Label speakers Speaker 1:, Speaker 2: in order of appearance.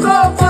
Speaker 1: corpo.